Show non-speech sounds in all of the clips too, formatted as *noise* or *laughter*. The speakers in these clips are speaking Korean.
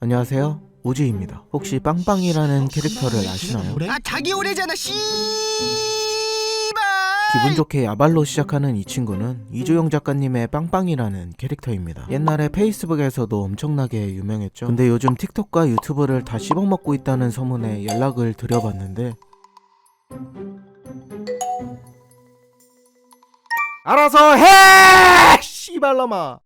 안녕하세요. 오지입니다. 혹시 빵빵이라는 캐릭터를 아시나요? 아 자기 오래잖아 씨발 기분 좋게 야발로 시작하는 이 친구는 이주영 작가님의 빵빵이라는 캐릭터입니다. 옛날에 페이스북에서도 엄청나게 유명했죠. 근데 요즘 틱톡과 유튜브를 다 씹어먹고 있다는 소문에 연락을 드려봤는데 알아서 해! 씨발놈아!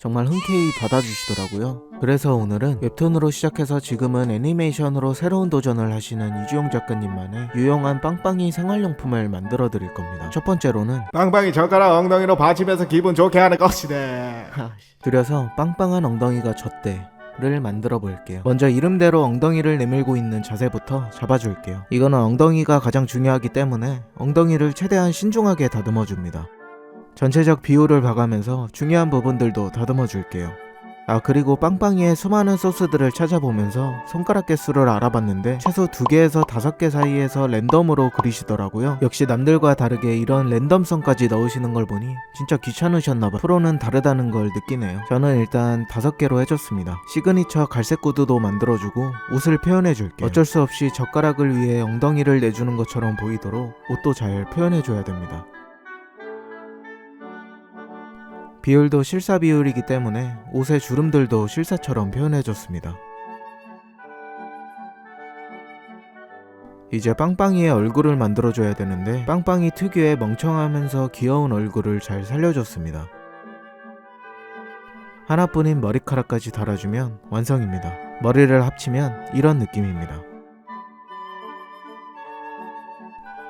정말 흔쾌히 받아주시더라고요. 그래서 오늘은 웹툰으로 시작해서 지금은 애니메이션으로 새로운 도전을 하시는 이주영 작가님만의 유용한 빵빵이 생활용품을 만들어 드릴 겁니다. 첫 번째로는 빵빵이 젓가락 엉덩이로 받치면서 기분 좋게 하는 것이네. 줄여서 빵빵한 엉덩이가 젖대 를 만들어 볼게요. 먼저 이름대로 엉덩이를 내밀고 있는 자세부터 잡아줄게요. 이거는 엉덩이가 가장 중요하기 때문에 엉덩이를 최대한 신중하게 다듬어 줍니다. 전체적 비율을 봐가면서 중요한 부분들도 다듬어 줄게요. 아 그리고 빵빵이의 수많은 소스들을 찾아보면서 손가락 개수를 알아봤는데 최소 2개에서 5개 사이에서 랜덤으로 그리시더라고요. 역시 남들과 다르게 이런 랜덤성까지 넣으시는 걸 보니 진짜 귀찮으셨나봐. 프로는 다르다는 걸 느끼네요. 저는 일단 5개로 해줬습니다. 시그니처 갈색 구두도 만들어주고 옷을 표현해줄게요. 어쩔 수 없이 젓가락을 위해 엉덩이를 내주는 것처럼 보이도록 옷도 잘 표현해줘야 됩니다 비율도 실사 비율이기 때문에 옷의 주름들도 실사처럼 표현해줬습니다. 이제 빵빵이의 얼굴을 만들어줘야 되는데 빵빵이 특유의 멍청하면서 귀여운 얼굴을 잘 살려줬습니다. 하나뿐인 머리카락까지 달아주면 완성입니다. 머리를 합치면 이런 느낌입니다.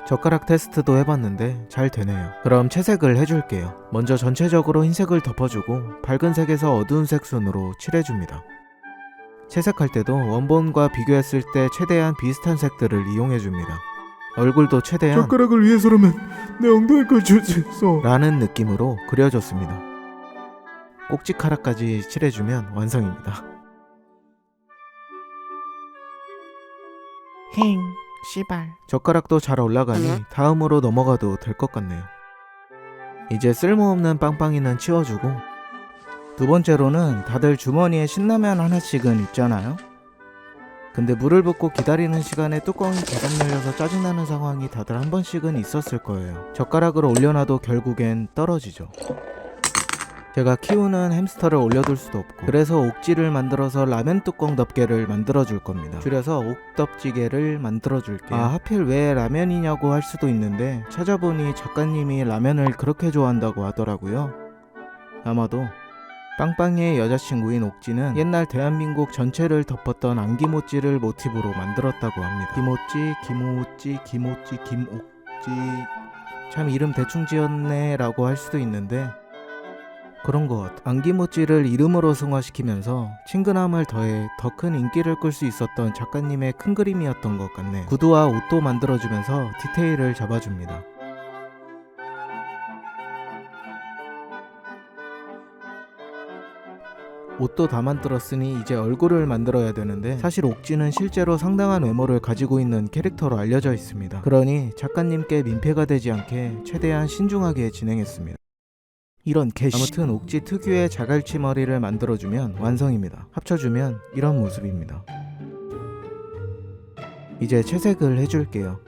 젓가락 테스트도 해봤는데 잘 되네요. 그럼 채색을 해줄게요. 먼저 전체적으로 흰색을 덮어주고 밝은 색에서 어두운 색 순으로 칠해줍니다. 채색할 때도 원본과 비교했을 때 최대한 비슷한 색들을 이용해줍니다. 얼굴도 최대한 젓가락을 위해서라면 내 엉덩이까지 줄수 있어. 라는 느낌으로 그려줬습니다. 꼭지카락까지 칠해주면 완성입니다. 힝, 씨발. 젓가락도 잘 올라가니 다음으로 넘어가도 될 것 같네요. 이제 쓸모없는 빵빵이는 치워주고 두 번째로는 다들 주머니에 신라면 하나씩은 있잖아요. 근데 물을 붓고 기다리는 시간에 뚜껑이 계속 열려서 짜증나는 상황이 다들 한 번씩은 있었을 거예요. 젓가락을 올려놔도 결국엔 떨어지죠. 제가 키우는 햄스터를 올려둘 수도 없고 그래서 옥지를 만들어서 라면 뚜껑 덮개를 만들어 줄 겁니다. 줄여서 옥덮지개를 만들어 줄게요. 아 하필 왜 라면이냐고 할 수도 있는데 찾아보니 작가님이 라면을 그렇게 좋아한다고 하더라고요. 아마도 빵빵이의 여자친구인 옥지는 옛날 대한민국 전체를 덮었던 안기모찌를 모티브로 만들었다고 합니다. 기모찌 기모찌 기모찌 김옥지 참 이름 대충 지었네 라고 할 수도 있는데 그런 것. 안기모찌를 이름으로 승화시키면서 친근함을 더해 더 큰 인기를 끌 수 있었던 작가님의 큰 그림이었던 것 같네. 구두와 옷도 만들어주면서 디테일을 잡아줍니다. 옷도 다 만들었으니 이제 얼굴을 만들어야 되는데 사실 옥지는 실제로 상당한 외모를 가지고 있는 캐릭터로 알려져 있습니다. 그러니 작가님께 민폐가 되지 않게 최대한 신중하게 진행했습니다. 이런 개씨. 아무튼 옥지 특유의 자갈치 머리를 만들어주면 완성입니다. 합쳐주면 이런 모습입니다. 이제 채색을 해줄게요.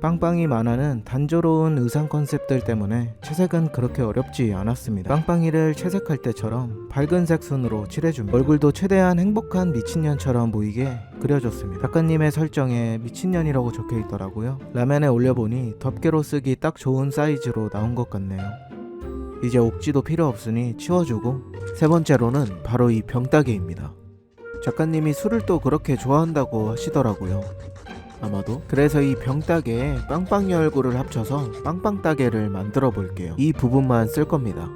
빵빵이 만화는 단조로운 의상 컨셉들 때문에 채색은 그렇게 어렵지 않았습니다. 빵빵이를 채색할 때처럼 밝은 색 순으로 칠해줍니다. 얼굴도 최대한 행복한 미친년처럼 보이게 그려줬습니다. 작가님의 설정에 미친년이라고 적혀있더라고요. 라면에 올려보니 덮개로 쓰기 딱 좋은 사이즈로 나온 것 같네요 이제 옥지도 필요 없으니 치워주고 세 번째로는 바로 이 병따개입니다. 작가님이 술을 또 그렇게 좋아한다고 하시더라고요. 아마도 그래서 이 병따개에 빵빵이 얼굴을 합쳐서 빵빵따개를 만들어 볼게요. 이 부분만 쓸 겁니다.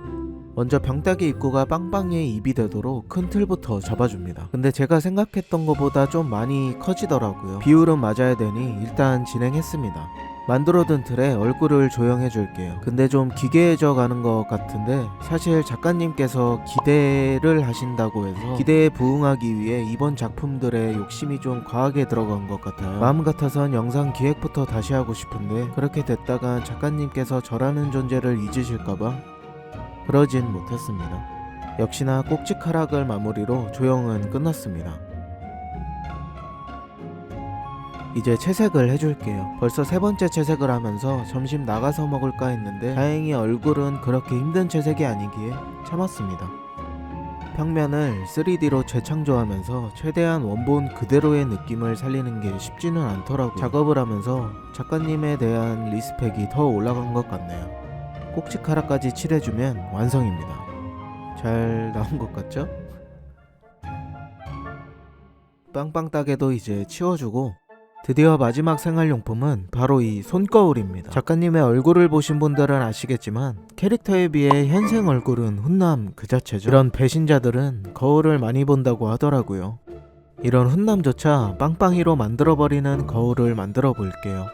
먼저 병따개 입구가 빵빵이의 입이 되도록 큰 틀부터 잡아줍니다. 근데 제가 생각했던 것보다 좀 많이 커지더라고요. 비율은 맞아야 되니 일단 진행했습니다. 만들어둔 틀에 얼굴을 조형해 줄게요. 근데 좀 기괴해져 가는 것 같은데 사실 작가님께서 기대를 하신다고 해서 기대에 부응하기 위해 이번 작품들의 욕심이 좀 과하게 들어간 것 같아요. 마음 같아선 영상 기획부터 다시 하고 싶은데 그렇게 됐다가 작가님께서 저라는 존재를 잊으실까봐 그러진 못했습니다. 역시나 꼭지카락을 마무리로 조형은 끝났습니다. 이제 채색을 해줄게요. 벌써 세 번째 채색을 하면서 점심 나가서 먹을까 했는데 다행히 얼굴은 그렇게 힘든 채색이 아니기에 참았습니다. 평면을 3D로 재창조하면서 최대한 원본 그대로의 느낌을 살리는 게 쉽지는 않더라고요. 작업을 하면서 작가님에 대한 리스펙이 더 올라간 것 같네요. 꼭지카락까지 칠해주면 완성입니다. 잘 나온 것 같죠? 빵빵 따개도 이제 치워주고 드디어 마지막 생활용품은 바로 이 손거울입니다. 작가님의 얼굴을 보신 분들은 아시겠지만 캐릭터에 비해 현생 얼굴은 훈남 그 자체죠. 이런 배신자들은 거울을 많이 본다고 하더라고요. 이런 훈남조차 빵빵이로 만들어버리는 거울을 만들어 볼게요.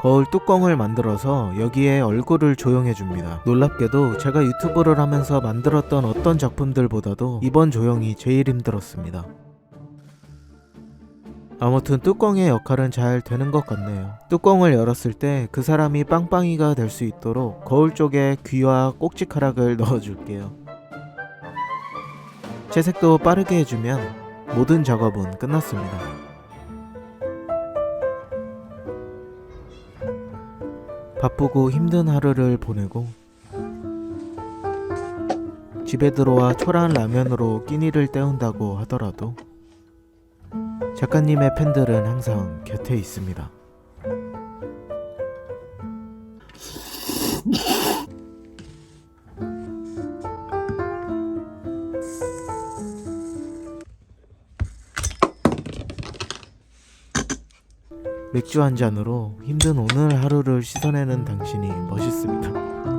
거울 뚜껑을 만들어서 여기에 얼굴을 조형해 줍니다. 놀랍게도 제가 유튜브를 하면서 만들었던 어떤 작품들보다도 이번 조형이 제일 힘들었습니다. 아무튼 뚜껑의 역할은 잘 되는 것 같네요. 뚜껑을 열었을 때 그 사람이 빵빵이가 될 수 있도록 거울 쪽에 귀와 꼭지카락을 *laughs* 넣어줄게요. 채색도 빠르게 해주면 모든 작업은 끝났습니다. 바쁘고 힘든 하루를 보내고 집에 들어와 초라한 라면으로 끼니를 때운다고 하더라도 작가님의 팬들은 항상 곁에 있습니다. 맥주 한 잔으로 힘든 오늘 하루를 씻어내는 당신이 멋있습니다.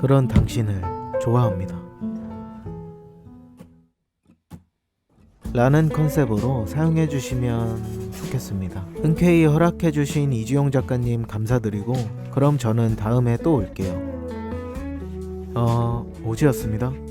그런 당신을 좋아합니다. 라는 컨셉으로 사용해 주시면 좋겠습니다. 흔쾌히 허락해 주신 이주영 작가님 감사드리고 그럼 저는 다음에 또 올게요. 어, 오지였습니다.